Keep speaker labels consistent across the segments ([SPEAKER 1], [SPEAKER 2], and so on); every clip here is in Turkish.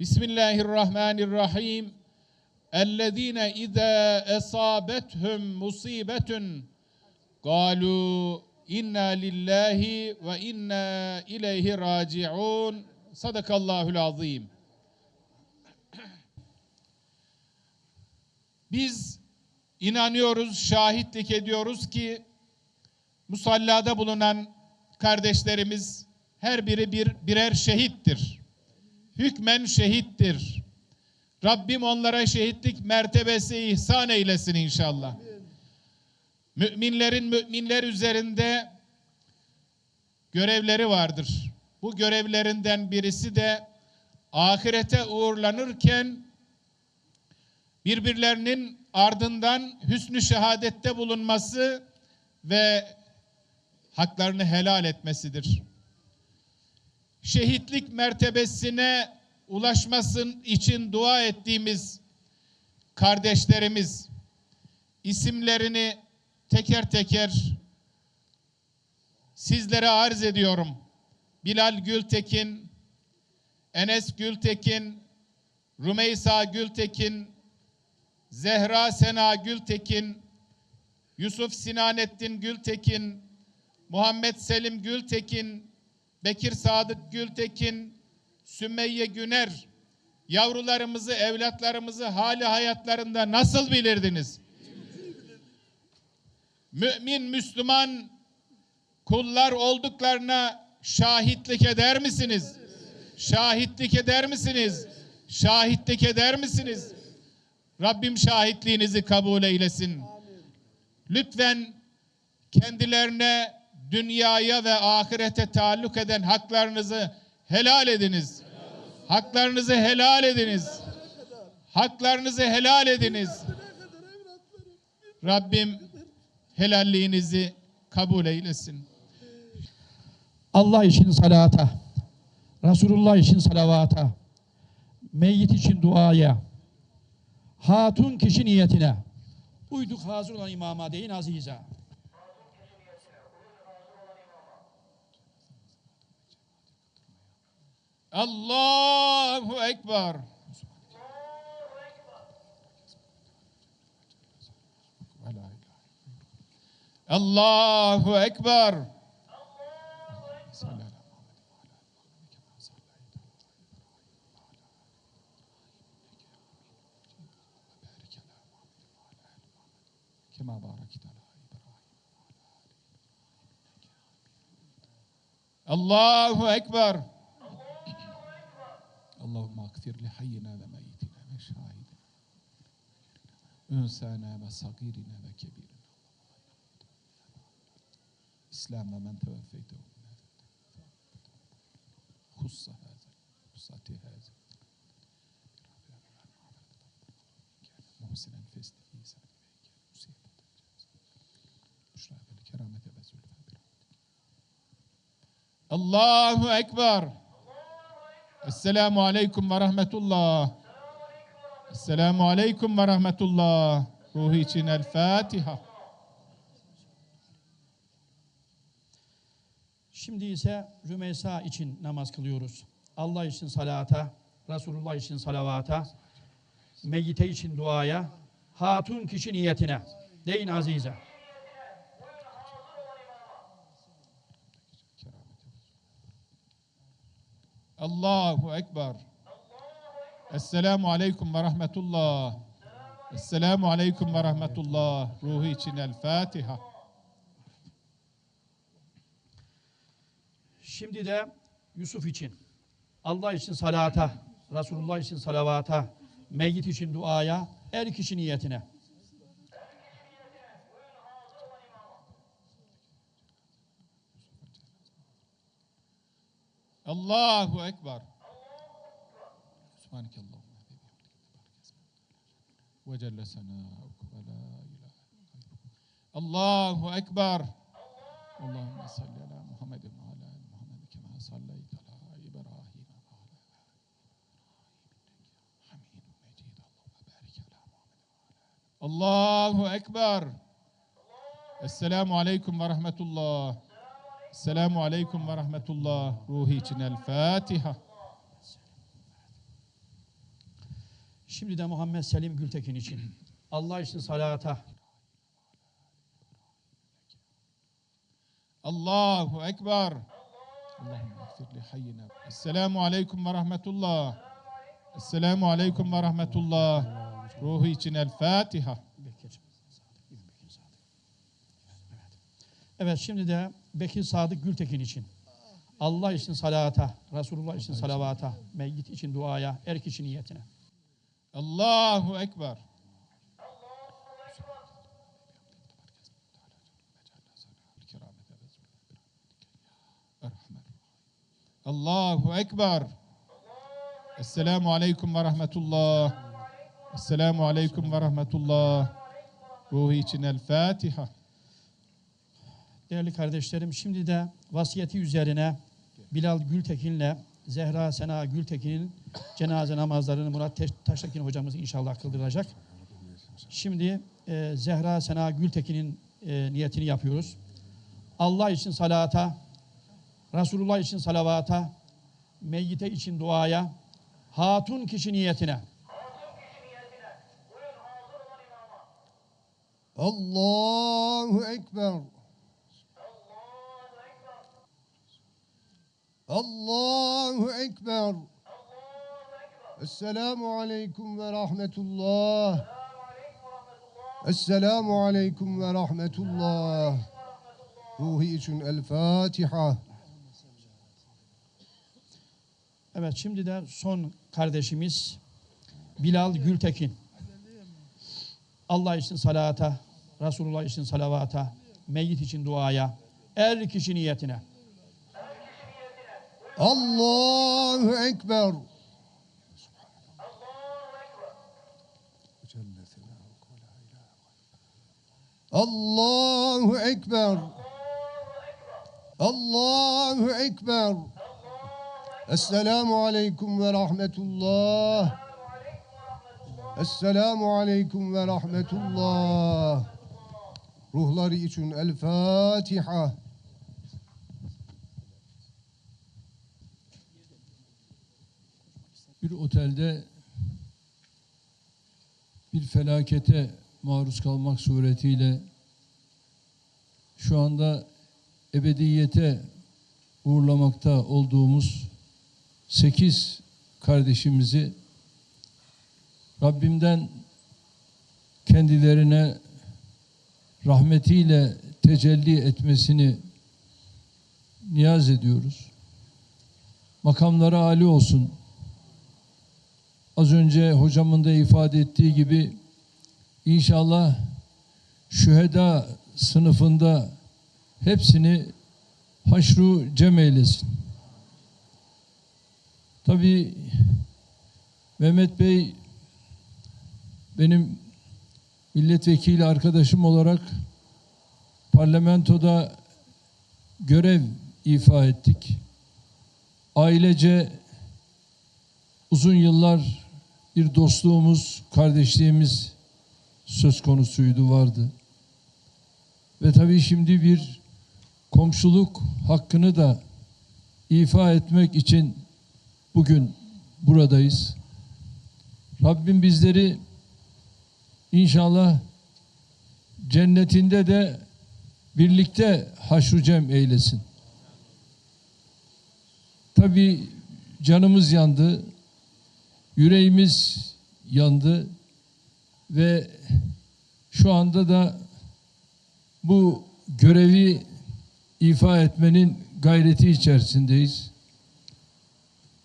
[SPEAKER 1] Bismillahirrahmanirrahim. Ellezine ize esabethum musibetun kalu inna lillahi ve inna ileyhi raciun. Sadakallahul azim. Biz inanıyoruz, şahitlik ediyoruz ki musallada bulunan kardeşlerimiz her biri bir birer şehittir. Hükmen şehittir. Rabbim onlara şehitlik mertebesi ihsan eylesin inşallah. Müminlerin müminler üzerinde görevleri vardır. Bu görevlerinden birisi de ahirete uğurlanırken birbirlerinin ardından hüsnü şehadette bulunması ve haklarını helal etmesidir. Şehitlik mertebesine ulaşmasın için dua ettiğimiz kardeşlerimiz isimlerini teker teker sizlere arz ediyorum. Bilal Gültekin, Enes Gültekin, Rümeysa Gültekin, Zehra Sena Gültekin, Yusuf Sinanettin Gültekin, Muhammed Selim Gültekin, Bekir Sadık Gültekin, Sümeyye Güner, yavrularımızı, evlatlarımızı hali hayatlarında nasıl bilirdiniz? Mümin, Müslüman kullar olduklarına şahitlik eder misiniz? Şahitlik eder misiniz? Şahitlik eder misiniz? Rabbim şahitliğinizi kabul eylesin. Lütfen kendilerine dünyaya ve ahirete taalluk eden haklarınızı helal ediniz. Haklarınızı helal ediniz. Haklarınızı helal ediniz. Rabbim helalliğinizi kabul eylesin.
[SPEAKER 2] Allah için salata, Resulullah için salavata, meyyit için duaya, hatun kişi niyetine, uyduk hazır olan imama deyin azize.
[SPEAKER 1] Allahu Ekber. Allahu Ekber. كما باركت على إبراهيم الله أكبر Allahümme aktir li hayyina ve meyitina ve şahidina. Ünsana ve sagirina ve kebirina. İslam ve men teveffeyte hussa hazır. Hussati hazır. Muhsinen feslihi sani ve iken musibet Müşra vel Allahu Ekber. Esselamu Aleyküm ve Rahmetullah. Esselamu Aleyküm ve Rahmetullah. Ruhu için El Fatiha.
[SPEAKER 2] Şimdi ise Rümeysa için namaz kılıyoruz. Allah için salata, Resulullah için salavata, meyyite için duaya, hatun kişi niyetine. Deyin azize.
[SPEAKER 1] Allahu Ekber. Esselamu Aleyküm ve Rahmetullah. Esselamu Aleyküm ve Rahmetullah. Ruhu için El Fatiha.
[SPEAKER 2] Şimdi de Yusuf için, Allah için salata, Resulullah için salavata, meyyit için duaya, er kişi niyetine.
[SPEAKER 1] الله أكبر. سبحانك اللهم. وجل ثناؤك ولا إله إلا الله أكبر. اللهم صل على محمد وعلى آل محمد كما صليت على إبراهيم وعلى آل إبراهيم إنك حميد مجيد. اللهم بارك على محمد وعلى آل الله أكبر. السلام عليكم ورحمة الله. Selamu Aleyküm ve Rahmetullah. Ruhi için El Fatiha.
[SPEAKER 2] Şimdi de Muhammed Selim Gültekin için. Allah için salata.
[SPEAKER 1] Allahu Ekber. Allahümme ekfir li hayyina. Esselamu aleyküm ve rahmetullah. Esselamu aleyküm ve rahmetullah. Ruhu için El Fatiha.
[SPEAKER 2] Evet şimdi de Bekir Sadık Gültekin için. Allah için salata, Resulullah için salavata, meyyit için duaya, erk için niyetine.
[SPEAKER 1] Allahu Ekber. Allahu Ekber. Esselamu Aleyküm ve Rahmetullah. Esselamu Aleyküm ve Rahmetullah. Ruhu için El Fatiha.
[SPEAKER 2] Değerli kardeşlerim şimdi de vasiyeti üzerine Bilal Gültekin'le Zehra Sena Gültekin'in cenaze namazlarını Murat Taştekin hocamız inşallah kıldıracak. Şimdi e, Zehra Sena Gültekin'in e, niyetini yapıyoruz. Allah için salata, Resulullah için salavata, meyyite için duaya, hatun kişi niyetine.
[SPEAKER 3] Allahu Ekber. Allahu Ekber. Esselamu Aleyküm ve Rahmetullah. Esselamu Aleyküm ve Rahmetullah. Ruhi için El Fatiha.
[SPEAKER 2] Evet şimdi de son kardeşimiz Bilal Gültekin. Allah için salata, Resulullah için salavata, meyyit için duaya, er kişi niyetine.
[SPEAKER 3] Allahu Ekber. Allahu Ekber. Allahu Ekber. Esselamu Aleyküm ve Rahmetullah. Esselamu Aleyküm ve Rahmetullah. Ruhları için El Fatiha.
[SPEAKER 4] Bir otelde bir felakete maruz kalmak suretiyle şu anda ebediyete uğurlamakta olduğumuz sekiz kardeşimizi Rabbimden kendilerine rahmetiyle tecelli etmesini niyaz ediyoruz. Makamları âli olsun. Az önce hocamın da ifade ettiği gibi inşallah şüheda sınıfında hepsini haşru cem eylesin. Tabii Mehmet Bey benim milletvekili arkadaşım olarak parlamentoda görev ifa ettik. Ailece uzun yıllar bir dostluğumuz, kardeşliğimiz söz konusuydu, vardı. Ve tabii şimdi bir komşuluk hakkını da ifa etmek için bugün buradayız. Rabbim bizleri inşallah cennetinde de birlikte haşru cem eylesin. Tabii canımız yandı, yüreğimiz yandı ve şu anda da bu görevi ifa etmenin gayreti içerisindeyiz.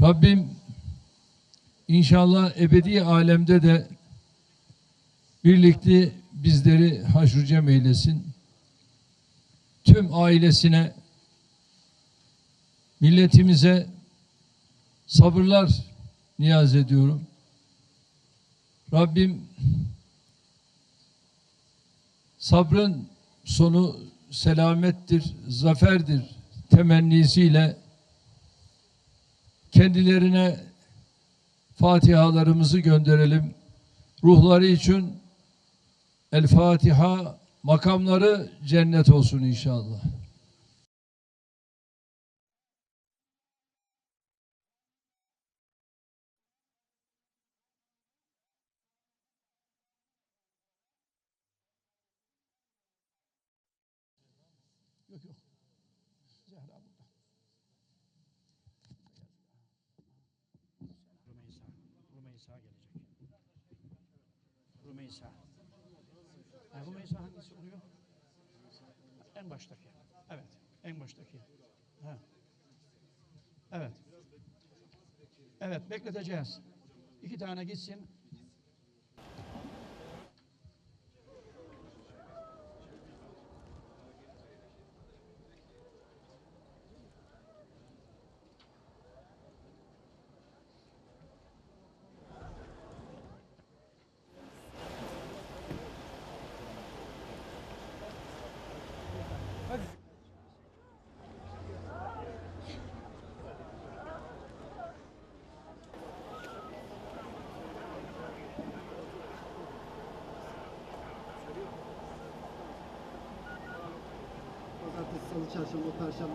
[SPEAKER 4] Rabbim inşallah ebedi alemde de birlikte bizleri haşr cem eylesin. Tüm ailesine, milletimize sabırlar niyaz ediyorum. Rabbim sabrın sonu selamettir, zaferdir temennisiyle kendilerine Fatihalarımızı gönderelim. Ruhları için El Fatiha makamları cennet olsun inşallah.
[SPEAKER 2] Yok yok. Zehra burada. Rümeysa. Rümeysa gelecek. Rümeysa. Ha, Rümeysa hangisi oluyor? En baştaki. Evet. En baştaki. Ha. Evet. Evet bekleteceğiz. İki tane gitsin.
[SPEAKER 5] 下次我看下